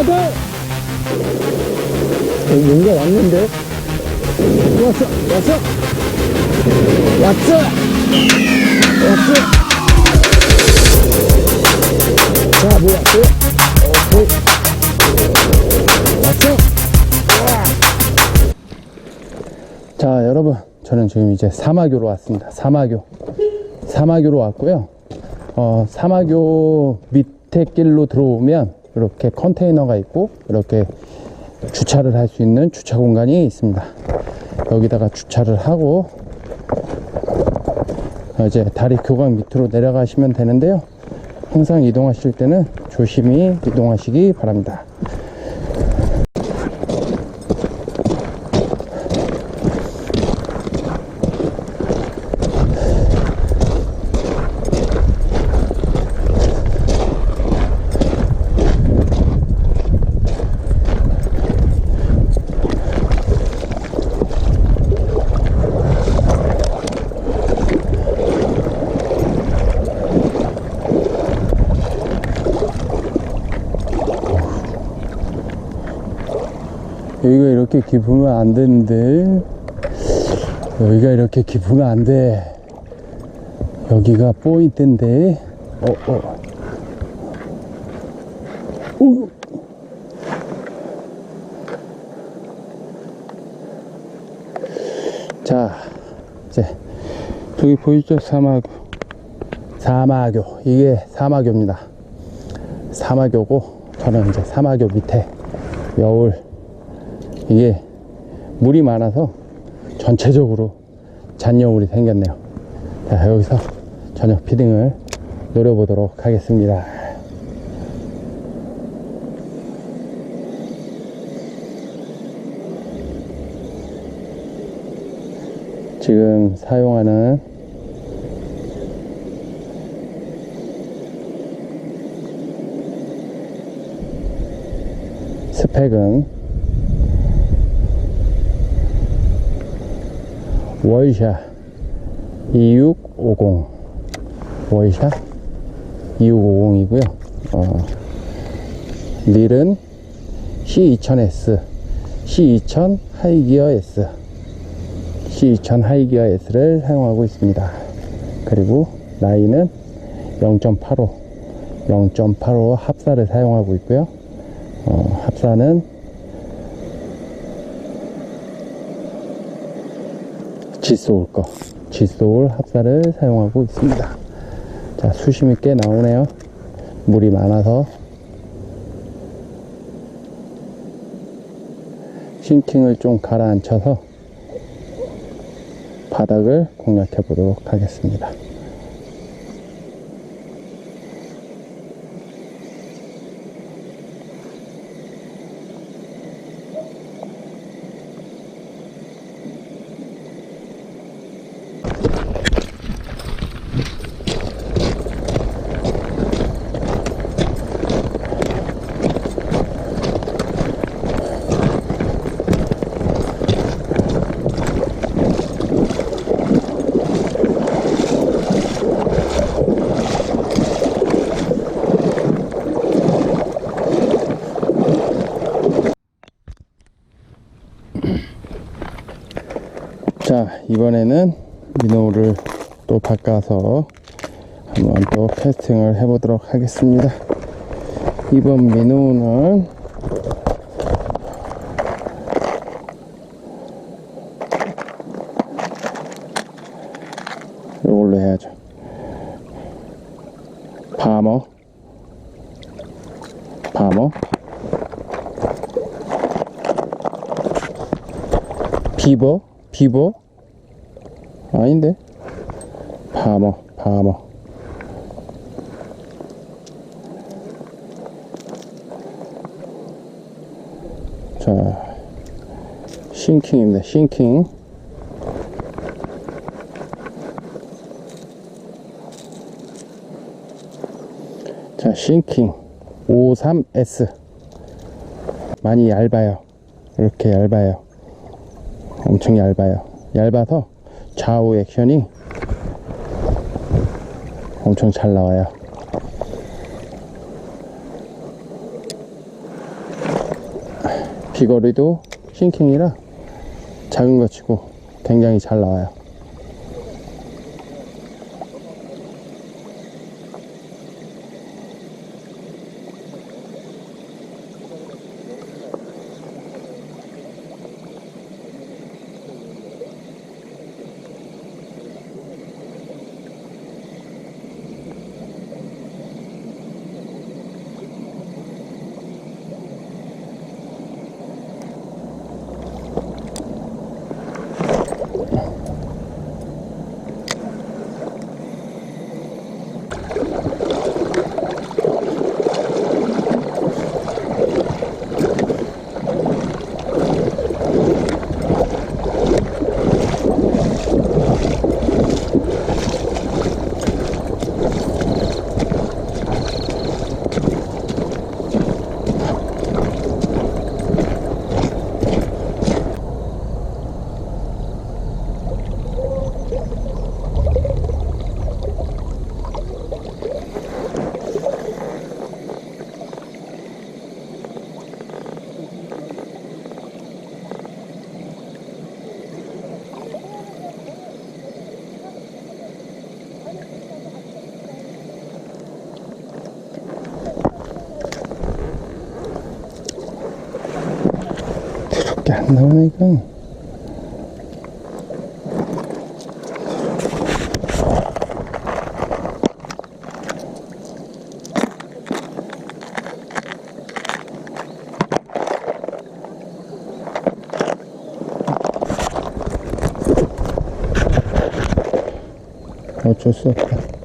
가자! 어, 뭔가 왔는데? 왔어! 왔어! 왔어! 왔어! 자, 뭐 왔어요? 오케이. 왔어? 자, 여러분. 저는 지금 이제 사마교로 왔습니다. 사마교. 사마교로 왔고요. 어, 사마교 밑에 길로 들어오면 이렇게 컨테이너가 있고 이렇게 주차를 할 수 있는 주차 공간이 있습니다. 여기다가 주차를 하고 어, 이제 다리 교각 밑으로 내려가시면 되는데요. 항상 이동하실 때는 조심히 이동하시기 바랍니다. 여기가 이렇게 깊으면 안 되는데. 여기가 이렇게 깊으면 안 돼. 여기가 포인트인데. 어, 어. 오. 자 이제 저기 보이죠? 사마교. 사마교. 이게 사마교입니다. 사마교고 저는 이제 사마교 밑에 여울 이게 물이 많아서 전체적으로 잔여물이 생겼네요. 자, 여기서 저녁 피딩을 노려보도록 하겠습니다. 지금 사용하는 스펙은 월샷 2650 월샷 2650이고요. 어, 릴은 C2000S C2000 하이기어 S C2000 하이기어 S를 사용하고 있습니다. 그리고 라인은 0.85 0.85 합사를 사용하고 있고요. 어, 합사는 지소울 거 지소울 합사를 사용하고 있습니다. 자 수심이 꽤 나오네요. 물이 많아서. 싱킹을 좀 가라앉혀서 바닥을 공략해 보도록 하겠습니다 자 이번에는 민호를 또 바꿔서 한번 또 캐스팅을 해 보도록 하겠습니다. 이번 민호는 이걸로 해야죠. 파머. 파머. 비버 비버 아닌데? 파머 파머 자 싱킹입니다 싱킹. 자 싱킹. 53S 많이 얇아요. 이렇게 얇아요 엄청 얇아요. 얇아서 좌우 액션이 엄청 잘 나와요. 비거리도 싱킹이라 작은 거 치고 굉장히 잘 나와요. 그렇게 안 이거. 어쩔 수 없다.